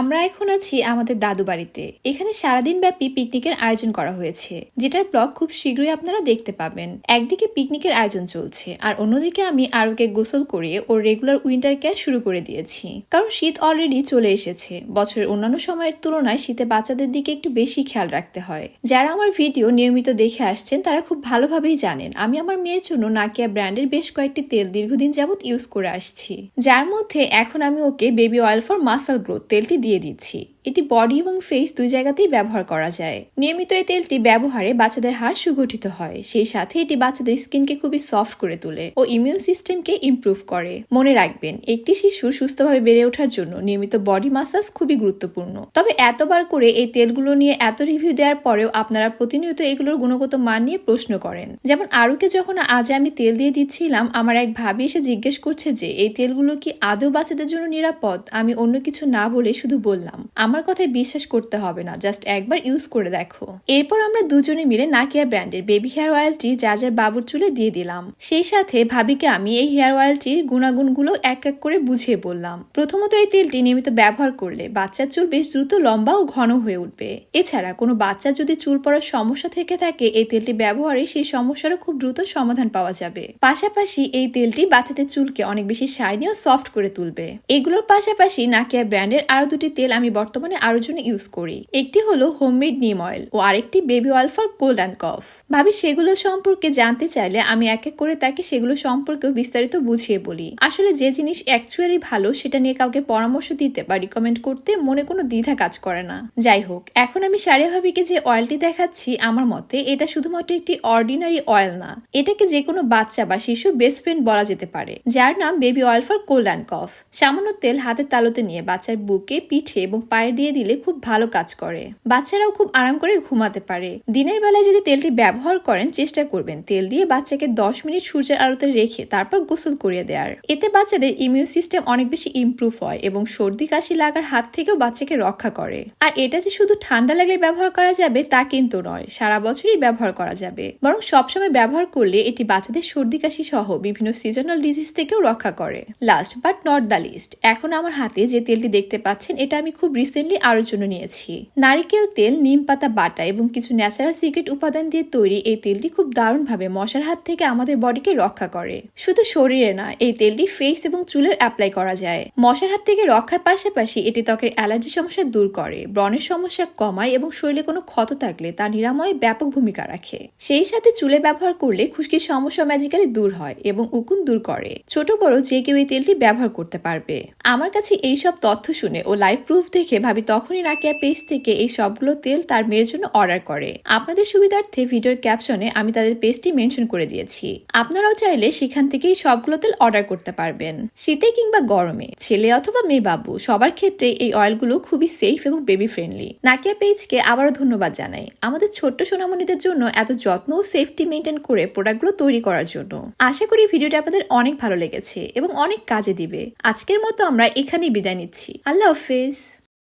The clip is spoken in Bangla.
আমরা এখন আছি আমাদের দাদু বাড়িতে। এখানে সারাদিন ব্যাপী পিকনিকের আয়োজন করা হয়েছে, যেটার ব্লগ খুব শীঘ্রই আপনারা দেখতে পাবেন। একদিকে পিকনিকের আয়োজন চলছে, আর অন্যদিকে আমি আরুকে গোসল করিয়ে ওর রেগুলার উইন্টার কেয়ার শুরু করে দিয়েছি। কারণ শীত অলরেডি চলে এসেছে, বছরের অন্যান্য সময়ের তুলনায় শীতে বাচ্চাদের দিকে একটু বেশি খেয়াল রাখতে হয়। যারা আমার ভিডিও নিয়মিত দেখে আসছেন, তারা খুব ভালোভাবেই জানেন, আমি আমার মেয়ের জন্য নাকিয়া ব্র্যান্ডের বেশ কয়েকটি তেল দীর্ঘদিন যাবত ইউজ করে আসছি। যার মধ্যে এখন আমি ওকে baby oil for muscle growth তেলটি দিয়ে দিচ্ছি। এটি বডি এবং ফেস দুই জায়গাতেই ব্যবহার করা যায়। নিয়মিত এই তেলটি ব্যবহারে বাচ্চাদের হাড় সুগঠিত হয়। সেই সাথে এটি বাচ্চাদের স্কিনকে খুবই সফট করে তোলে ও ইমিউন সিস্টেমকে ইমপ্রুভ করে। মনে রাখবেন, একটি শিশু সুস্থভাবে বেড়ে ওঠার জন্য নিয়মিত বডি মাসাজ খুবই গুরুত্বপূর্ণ। তবে এতবার করে এই তেলগুলো নিয়ে এত রিভিউ দেওয়ার পরেও আপনারা প্রতিনিয়ত এগুলোর গুণগত মান নিয়ে প্রশ্ন করেন। যেমন আরুকে যখন আজ আমি তেল দিয়ে দিচ্ছিলাম, আমার এক ভাবি এসে জিজ্ঞেস করছে যে, এই তেলগুলো কি আদৌ বাচ্চাদের জন্য নিরাপদ? আমি অন্য কিছু না বলে শুধু বললাম আমার কথায় বিশ্বাস করতে হবে না জাস্ট একবার ইউজ করে দেখো। এরপর আমরা দুজনে মিলে নাকিয়া ব্র্যান্ডের বেবি হেয়ার অয়েলটি যার যার বাবুর চুলে দিয়ে দিলাম। সেই সাথে ভাবিকে আমি এই হেয়ার অয়েলটির গুণাগুণগুলো এক এক করে বুঝিয়ে বললাম। প্রথমত এই তেলটি নিয়মিত ব্যবহার করলে বাচ্চার চুল বেশ দ্রুত লম্বা ও ঘন হয়ে উঠবে। এছাড়া কোনো বাচ্চা যদি চুল পড়ার সমস্যা থেকে থাকে, এই তেলটি ব্যবহারে সেই সমস্যারও খুব দ্রুত সমাধান পাওয়া যাবে। পাশাপাশি এই তেলটি বাচ্চাদের চুলকে অনেক বেশি শাইনি ও সফট করে তুলবে। এগুলোর পাশাপাশি নাকিয়া ব্র্যান্ডের আরও দুটি তেল আমি বর্তমানে আরও জন্য ইউজ করি। একটি হলো হোমমেড নিম অয়েল ও আরেকটি baby oil for cold and cough ভাবি, সেগুলো সম্পর্কে জানতে চাইলে আমি এক এক করে তাকে সেগুলো সম্পর্কেও বিস্তারিত বুঝিয়ে বলি। আসলে যে জিনিস অ্যাকচুয়ালি ভালো, সেটা নিয়ে কাউকে পরামর্শ দিতে বা রিকমেন্ড করতে মনে কোনো দ্বিধা কাজ করে না। যাই হোক, এখন আমি সারিয়া ভাবিকে যে অয়েলটি দেখাচ্ছি, আমার মতে এটা শুধুমাত্র একটি অর্ডিনারি অয়েল না, এটাকে যে কোনো বাচ্চা বা শিশুর বেস্ট ফ্রেন্ড বলা যেতে পারে, যার নাম baby oil for cold and cough সামান্য তেল হাতের তালুতে নিয়ে বাচ্চার বুকে, পিঠে এবং পায়ে দিয়ে দিলে খুব ভালো কাজ করে। বাচ্চারাও খুব আরাম করে ঘুমাতে পারে। দিনের বেলায় যদি তেলটি ব্যবহার করেন, চেষ্টা করবেন তেল দিয়ে বাচ্চাকে দশ মিনিট সূর্যের আলোতে রেখে তারপর গোসল করিয়ে দেওয়ার। এতে বাচ্চাদের ইমিউন সিস্টেম অনেক বেশি ইমপ্রুভ হয় এবং সর্দি, কাশি লাগার হাত থেকেও বাচ্চাকে রক্ষা করে। আর এটা যে শুধু ঠান্ডা লাগলে ব্যবহার করা যাবে, তা কিন্তু নয়, সারা বছরই ব্যবহার করা যাবে। বরং সবসময় ব্যবহার করলে এটি বাচ্চাদের সর্দি, কাশি সহ বিভিন্ন সিজনাল ডিজিজ থেকেও রক্ষা করে। Last but not the least এখন আমার হাতে যে তেলটি দেখতে পাচ্ছেন, এটা আমি খুব রিসেন্টলি আরোর জন্য নিয়েছি। নারিকেল তেল, নিম পাতা বাটা এবং কিছু ন্যাচারাল সিক্রেট উপাদান দিয়ে তৈরি এই তেলটি খুব দারুণভাবে মশার হাত থেকে আমাদের বডিকে রক্ষা করে। শুধু শরীরে না, এই তেলটি ফেস এবং চুলেও অ্যাপ্লাই করা যায়। মশার হাত থেকে রক্ষার পাশাপাশি এটি ত্বকের অ্যালার্জি সমস্যা দূর করে, ব্রণের সমস্যা কমায় এবং শরীরে কোনো ক্ষত থাকলে তা নিরাময়ে ব্যাপক ভূমিকা রাখে। সেই সাথে চুলে ব্যবহার করলে খুশকির সমস্যা ম্যাজিক্যালি দূর হয় এবং উকুন দূর করে। ছোট বড় যে কেউ এই তেলটি ব্যবহার করতে পারবে। আমার কাছে এইসব তথ্য শুনে ও লাইভ প্রুফ দেখে ভাবি তখনই নাকিয়া পেজ থেকে এই সবগুলো তেল তার মেয়ের জন্য অর্ডার করে। আপনাদের সুবিধার্থে ভিডিওর ক্যাপশনে আমি তাদের পেজটি মেনশন করে দিয়েছি। আপনারাও চাইলে সেখান থেকেই সবগুলো তেল অর্ডার করতে পারবেন। শীতে কিংবা গরমে, ছেলে অথবা মেয়ে বাবু, সবার ক্ষেত্রে এই অয়েলগুলো খুবই সেফ এবং বেবি ফ্রেন্ডলি নাকিয়া পেজকে আবারও ধন্যবাদ জানাই আমাদের ছোট্ট সোনামণিদের জন্য এত যত্ন ও সেফটি মেনটেন করে প্রোডাক্টগুলো তৈরি করার জন্য। আশা করি ভিডিওটা আপনাদের অনেক ভালো লেগেছে এবং অনেক কাজে দিবে। আজকের মতো আমরা এখানেই বিদায় নিচ্ছি। আল্লাহ হাফেজ।